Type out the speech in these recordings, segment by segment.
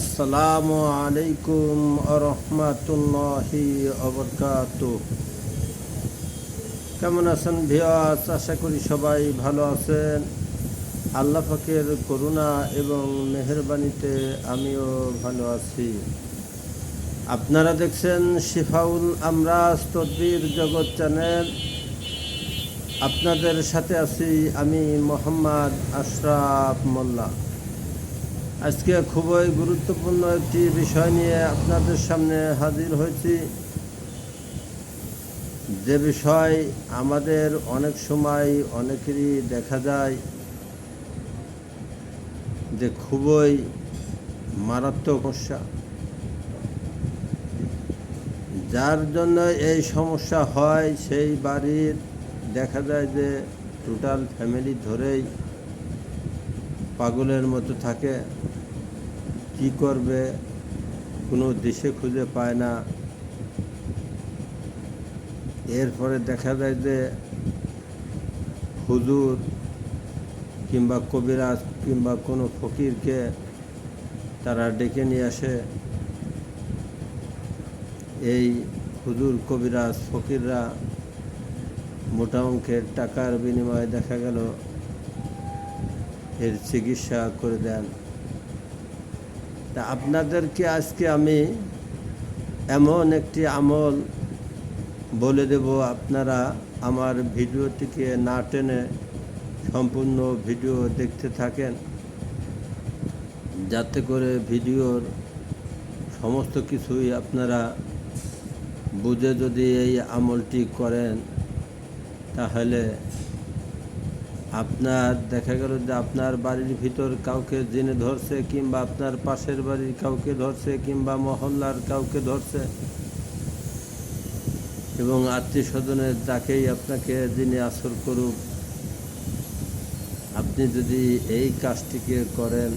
আসসালামু আলাইকুম আরহামাতুল্লাহি অবরকাত কেমন আছেন ভিয়াস আশা করি সবাই ভালো আছেন। আল্লাহ পাকের করুণা এবং মেহরবানিতে আমিও ভালো আছি। আপনারা দেখছেন শিফাউল আমরাজ তদ্বির জগৎ চ্যানেল। আপনাদের সাথে আছি আমি মোহাম্মদ আশরাফ মোল্লা। আজকে খুবই গুরুত্বপূর্ণ একটি বিষয় নিয়ে আপনাদের সামনে হাজির হয়েছি। যে বিষয় আমাদের অনেক সময় অনেকেরই দেখা যায় যে খুবই মারাত্মক সমস্যা। যার জন্য এই সমস্যা হয়, সেই বাড়ির দেখা যায় যে টোটাল ফ্যামিলি ধরেই পাগলের মতো থাকে। কি করবে? কোনো দেশে খুঁজে পায় না। এরপরে দেখা যায় যে হুজুর কিংবা কবিরাজ কিংবা কোনো ফকিরকে তারা ডেকে নিয়ে আসে। এই হুজুর, কবিরাজ, ফকিররা মোটা অঙ্কের টাকার বিনিময়ে দেখা গেল এর চিকিৎসা করে দেন। তা আপনাদেরকে আজকে আমি এমন একটি আমল বলে দেব, আপনারা আমার ভিডিওটিকে না টেনে সম্পূর্ণ ভিডিও দেখতে থাকেন। যাতে করে ভিডিওর সমস্ত কিছুই আপনারা বুঝে যদি এই আমলটি করেন, তাহলে আপনার, দেখা গেল যে আপনার বাড়ির ভিতর কাউকে জেনে ধরছে কিংবা আপনার পাশের বাড়ির কাউকে ধরছে কিংবা মহল্লার কাউকে ধরছে। এবং আত্মীয় স্বজনের যাকেই আপনাকে যিনি আসর করুক। আপনি যদি এই কাজটিকে করেন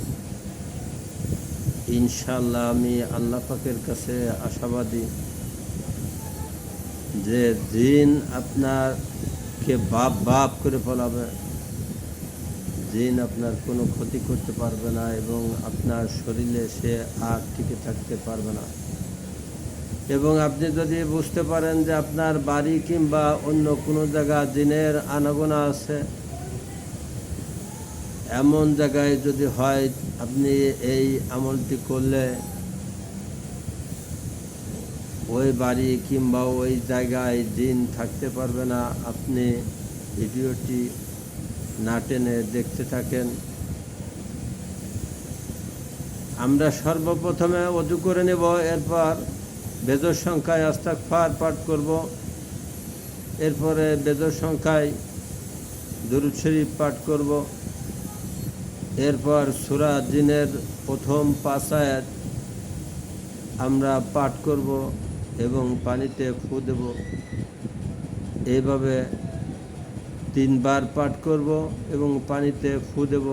ইনশাল্লাহ আমি আল্লাহ পাকের কাছে আশাবাদী যে দিন আপনারকে বাপ বাপ করে ফলাবে। জিন আপনার কোনো ক্ষতি করতে পারবে না এবং আপনার শরীরে সে আর টিকে থাকতে পারবে না। এবং আপনি যদি বুঝতে পারেন যে আপনার বাড়ি কিংবা অন্য কোনো জায়গা জিনের আনাগোনা আছে, এমন জায়গায় যদি হয় আপনি এই আমলটি করলে ওই বাড়ি কিংবা ওই জায়গায় দিন থাকতে পারবে না, আপনি ভিডিওটি না টেনে দেখতে থাকেন। আমরা সর্বপ্রথমে অজু করে নেব, এরপর বেজর সংখ্যায় আস্তাক ফার পাঠ করব। এরপরে বেজর সংখ্যায় দুরুদ শরীফ পাঠ করব। এরপর সুরা দিনের প্রথম আয়াত আমরা পাঠ করব এবং পানিতে ফু দেব। এইভাবে তিনবার পাঠ করব এবং পানিতে ফু দেব।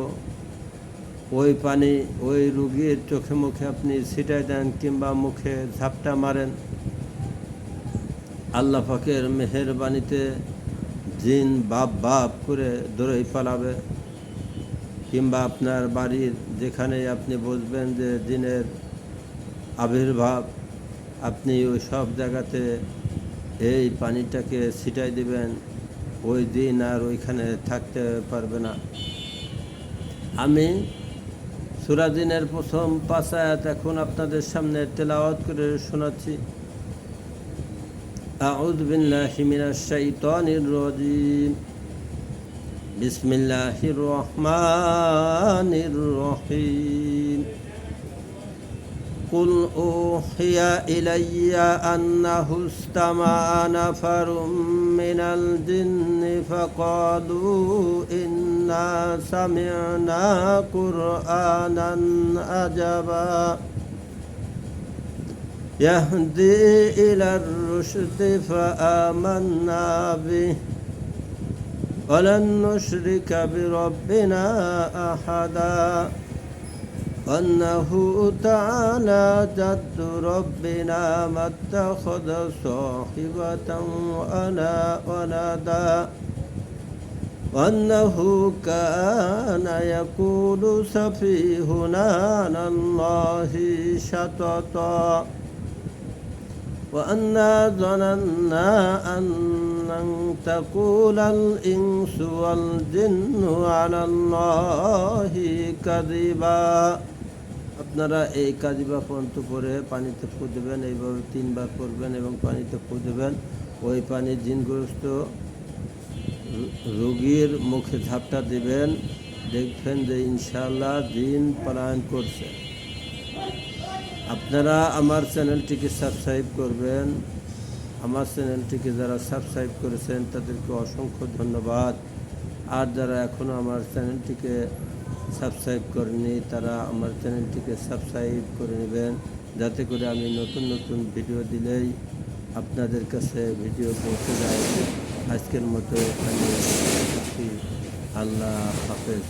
ওই পানি ওই রুগীর চোখে মুখে আপনি ছিটাই দেন কিংবা মুখে ঝাপটা মারেন। আল্লাহ পাকের মেহেরবানিতে জিন বাপ বাপ করে দৌড়ে পালাবে কিংবা আপনার বাড়ির যেখানে আপনি বুঝবেন যে জিনের আবির্ভাব, আপনি ওই সব জায়গাতে এই পানিটাকে ছিটাই দিবেন। ওই দিন আর ওইখানে থাকতে পারবে না আমি সুরাদিনের প্রথম পাঁচ আয়াত এখন আপনাদের সামনে তেলাওয়াত করে শোনাচ্ছি أعوذ بالله من الشيطان الرجيم بسم الله الرحمن الرحيم قل أوحي إلي أنه استمع نفر من الجن فقالوا إنا سمعنا قرآنا عجبا يهدي إلى الرشد فآمنا به. ولن نشرك بربنا أحدا. أنه تعالى جد ربنا ما اتخذ صاحبة ولا ولدا. وأنه كان يقول سفيهنا عن الله شططا. وأنا ظننا أن لن تقول الإنس والجن على الله كذبا আপনারা এই কাজিবা পর্যন্ত করে পানিতে ফু দেবেন এইভাবে তিনবার করবেন এবং পানিতে ফু দেবেন ওই পানি জিনগ্রস্ত রো- রোগীর মুখে ঝাপটা দিবেন দেখবেন যে ইনশাল্লাহ দিন পলায়ন করছে আপনারা আমার চ্যানেলটিকে সাবস্ক্রাইব করবেন আমার চ্যানেলটিকে যারা সাবস্ক্রাইব করেছেন, তাদেরকে অসংখ্য ধন্যবাদ। আর যারা এখনও আমার চ্যানেলটিকে সাবস্ক্রাইব করেনি তারা আমার চ্যানেলটিকে সাবস্ক্রাইব করে নেবেন। যাতে করে আমি নতুন নতুন ভিডিও দিলেই আপনাদের কাছে ভিডিও পৌঁছে যায়। আজকের মতো এখানে। আল্লাহ হাফেজ।